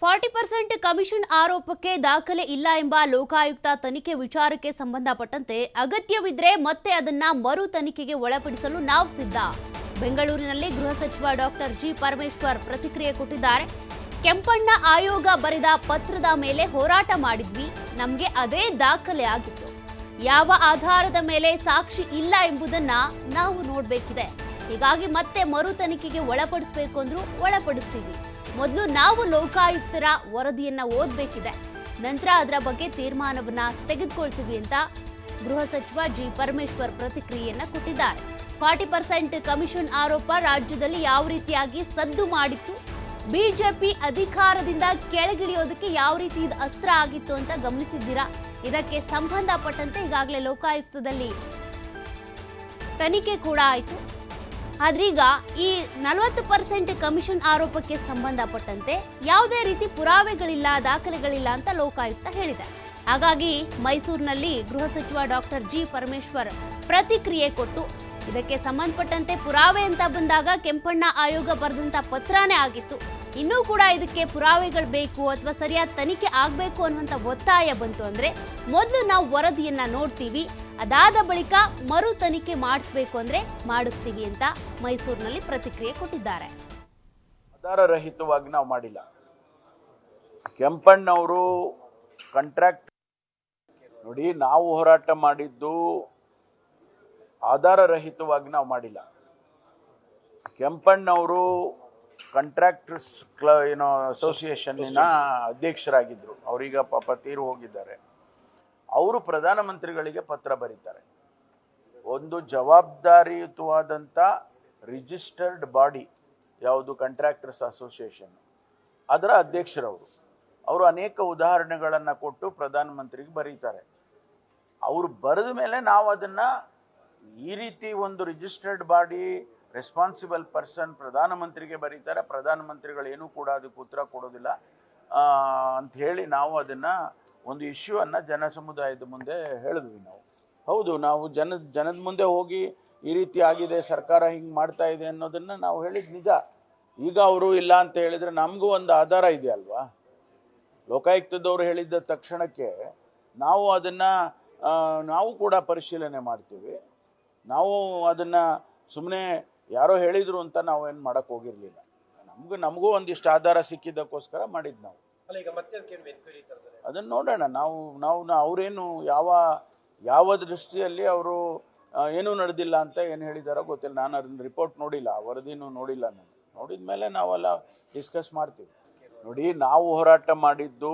Forty percent commission ಆರೋಪಕ್ಕೆ ದಾಖಲೆ ಇಲ್ಲ ಎಂಬ ಲೋಕಾಯುಕ್ತ ತನಿಖೆ ವಿಚಾರಕ್ಕೆ ಸಂಬಂಧಪಟ್ಟಂತೆ ಅಗತ್ಯವಿದ್ರೆ ಮತ್ತೆ ಅದನ್ನ ಮರು ತನಿಖೆಗೆ ಒಳಪಡಿಸಲು ನಾವು ಸಿದ್ಧ. ಬೆಂಗಳೂರಿನಲ್ಲಿ ಗೃಹ ಸಚಿವ ಡಾಕ್ಟರ್ ಜಿ ಪರಮೇಶ್ವರ್ ಪ್ರತಿಕ್ರಿಯೆ ಕೊಟ್ಟಿದ್ದಾರೆ. ಕೆಂಪಣ್ಣ ಆಯೋಗ ಬರೆದ ಪತ್ರದ ಮೇಲೆ ಹೋರಾಟ ಮಾಡಿದ್ವಿ. ನಮಗೆ ಅದೇ ದಾಖಲೆ ಆಗಿತ್ತು. ಯಾವ ಆಧಾರದ ಮೇಲೆ ಸಾಕ್ಷಿ ಇಲ್ಲ ಎಂಬುದನ್ನ ನಾವು ನೋಡಬೇಕಿದೆ. ಹೀಗಾಗಿ ಮತ್ತೆ ಮರು ತನಿಖೆಗೆ ಒಳಪಡಿಸಬೇಕು ಅಂದ್ರೂ ಒಳಪಡಿಸ್ತೀವಿ. ಮೊದಲು ನಾವು ಲೋಕಾಯುಕ್ತರ ವರದಿಯನ್ನ ಓದಬೇಕಿದೆ. ನಂತರ ಅದರ ಬಗ್ಗೆ ತೀರ್ಮಾನವನ್ನ ತೆಗೆದುಕೊಳ್ತೀವಿ ಅಂತ ಗೃಹ ಸಚಿವ ಜಿ. ಪರಮೇಶ್ವರ್ ಪ್ರತಿಕ್ರಿಯೆಯನ್ನ ಕೊಟ್ಟಿದ್ದಾರೆ. ಫಾರ್ಟಿ ಪರ್ಸೆಂಟ್ ಕಮಿಷನ್ ಆರೋಪ ರಾಜ್ಯದಲ್ಲಿ ಯಾವ ರೀತಿಯಾಗಿ ಸದ್ದು ಮಾಡಿತ್ತು? ಬಿಜೆಪಿ ಅಧಿಕಾರದಿಂದ ಕೆಳಗಿಳಿಯೋದಕ್ಕೆ ಯಾವ ರೀತಿ ಇದು ಅಸ್ತ್ರ ಆಗಿತ್ತು ಅಂತ ಗಮನಿಸಿದ್ದೀರಾ? ಇದಕ್ಕೆ ಸಂಬಂಧಪಟ್ಟಂತೆ ಈಗಾಗಲೇ ಲೋಕಾಯುಕ್ತದಲ್ಲಿ ತನಿಖೆ ಕೂಡ ಆಯಿತು. ಆದ್ರೀಗ ಈ ನಲವತ್ತು ಪರ್ಸೆಂಟ್ ಕಮಿಷನ್ ಆರೋಪಕ್ಕೆ ಸಂಬಂಧಪಟ್ಟಂತೆ ಯಾವುದೇ ರೀತಿ ಪುರಾವೆಗಳಿಲ್ಲ, ದಾಖಲೆಗಳಿಲ್ಲ ಅಂತ ಲೋಕಾಯುಕ್ತ ಹೇಳಿದೆ ಹಾಗಾಗಿ ಮೈಸೂರಿನಲ್ಲಿ ಗೃಹ ಸಚಿವ ಡಾಕ್ಟರ್ ಜಿ ಪರಮೇಶ್ವರ್ ಪ್ರತಿಕ್ರಿಯೆ ಕೊಟ್ಟು ಇದಕ್ಕೆ ಸಂಬಂಧಪಟ್ಟಂತೆ ಪುರಾವೆ ಅಂತ ಬಂದಾಗ ಕೆಂಪಣ್ಣ ಆಯೋಗ ಬರೆದಂತ ಪತ್ರನೇ ಆಗಿತ್ತು. ಇನ್ನೂ ಕೂಡ ಇದಕ್ಕೆ ಪುರಾವೆಗಳು ಬೇಕು ಅಥವಾ ಸರಿಯಾದ ತನಿಖೆ ಆಗಬೇಕು ಅನ್ನುವಂಥ ಒತ್ತಾಯ ಬಂತು ಅಂದರೆ ಮೊದಲು ನಾವು ವರದಿಯನ್ನು ನೋಡ್ತೀವಿ. ಅದಾದ ಬಳಿಕ ಮರು ತನಿಖೆ ಮಾಡಿಸ್ಬೇಕು ಅಂದರೆ ಮಾಡಿಸ್ತೀವಿ ಅಂತ ಮೈಸೂರಿನಲ್ಲಿ ಪ್ರತಿಕ್ರಿಯೆ ಕೊಟ್ಟಿದ್ದಾರೆ. ಆಧಾರರಹಿತವಾಗಿ ನಾವು ಮಾಡಿಲ್ಲ. ಕೆಂಪಣ್ಣವರು ಕಾಂಟ್ರಾಕ್ಟ್ ನೋಡಿ ನಾವು ಹೋರಾಟ ಮಾಡಿದ್ದು ಆಧಾರರಹಿತವಾಗಿ ನಾವು ಮಾಡಿಲ್ಲ. ಕೆಂಪಣ್ಣವರು ಕಾಂಟ್ರಾಕ್ಟರ್ಸ್ ಕ್ಲ ಏನೋ ಅಸೋಸಿಯೇಷನ್ನಿನ ಅಧ್ಯಕ್ಷರಾಗಿದ್ದರು ಅವರೀಗ ಪಾಪ ತೀರು ಹೋಗಿದ್ದಾರೆ. ಅವರು ಪ್ರಧಾನಮಂತ್ರಿಗಳಿಗೆ ಪತ್ರ ಬರೀತಾರೆ. ಒಂದು ಜವಾಬ್ದಾರಿಯುತವಾದಂಥ ರಿಜಿಸ್ಟರ್ಡ್ ಬಾಡಿ ಯಾವುದು ಕಾಂಟ್ರಾಕ್ಟರ್ಸ್ ಅಸೋಸಿಯೇಷನ್ ಅದರ ಅಧ್ಯಕ್ಷರವರು. ಅವರು ಅನೇಕ ಉದಾಹರಣೆಗಳನ್ನು ಕೊಟ್ಟು ಪ್ರಧಾನಮಂತ್ರಿಗೆ ಬರೀತಾರೆ. ಅವರು ಬರೆದ ಮೇಲೆ ನಾವು ಅದನ್ನು ಈ ರೀತಿ ಒಂದು ರಿಜಿಸ್ಟರ್ಡ್ ಬಾಡಿ ರೆಸ್ಪಾನ್ಸಿಬಲ್ ಪರ್ಸನ್ ಪ್ರಧಾನಮಂತ್ರಿಗೆ ಬರೀತಾರೆ, ಪ್ರಧಾನಮಂತ್ರಿಗಳು ಏನೂ ಕೂಡ ಅದಕ್ಕೆ ಉತ್ತರ ಕೊಡೋದಿಲ್ಲ. ಅಂತ ಹೇಳಿ ನಾವು ಅದನ್ನು ಒಂದು ಇಶ್ಯೂ ಅನ್ನ ಜನ ಸಮುದಾಯದ ಮುಂದೆ ಹೇಳಿದ್ವಿ ನಾವು. ಹೌದು, ನಾವು ಜನ, ಜನದ ಮುಂದೆ ಹೋಗಿ ಈ ರೀತಿ ಆಗಿದೆ, ಸರ್ಕಾರ ಹಿಂಗೆ ಮಾಡ್ತಾ ಇದೆ ಅನ್ನೋದನ್ನು ನಾವು ಹೇಳಿದ ನಿಜ. ಈಗ ಅವರು ಇಲ್ಲ ಅಂತ ಹೇಳಿದರೆ ನಮಗೂ ಒಂದು ಆಧಾರ ಇದೆ ಅಲ್ವಾ? ಲೋಕಾಯುಕ್ತದವರು ಹೇಳಿದ್ದ ತಕ್ಷಣಕ್ಕೆ ನಾವು ಅದನ್ನು ನಾವು ಕೂಡ ಪರಿಶೀಲನೆ ಮಾಡ್ತೀವಿ. ನಾವು ಅದನ್ನು ಸುಮ್ಮನೆ ಯಾರೋ ಹೇಳಿದ್ರು ಅಂತ ನಾವು ಏನು ಮಾಡಕ್ ಹೋಗಿರ್ಲಿಲ್ಲ. ನಮಗೂ ನಮಗೂ ಒಂದಿಷ್ಟು ಆಧಾರ ಸಿಕ್ಕಿದ್ದಕ್ಕೋಸ್ಕರ ಮಾಡಿದ್ ನಾವು. ಅದನ್ನ ನೋಡೋಣ. ನಾವು ನಾವು ಅವರೇನು ಅವ್ರೇನು ಯಾವ ಯಾವ ದೃಷ್ಟಿಯಲ್ಲಿ ಅವರು ಏನೂ ನಡೆದಿಲ್ಲ ಅಂತ ಏನು ಹೇಳಿದಾರೋ ಗೊತ್ತಿಲ್ಲ. ನಾನು ಅದನ್ನ ರಿಪೋರ್ಟ್ ನೋಡಿಲ್ಲ. ವರದಿನೂ ನೋಡಿಲ್ಲ ನಾನು. ನೋಡಿದ ಮೇಲೆ ನಾವೆಲ್ಲ ಡಿಸ್ಕಸ್ ಮಾಡ್ತೀವಿ. ನೋಡಿ ನಾವು ಹೋರಾಟ ಮಾಡಿದ್ದು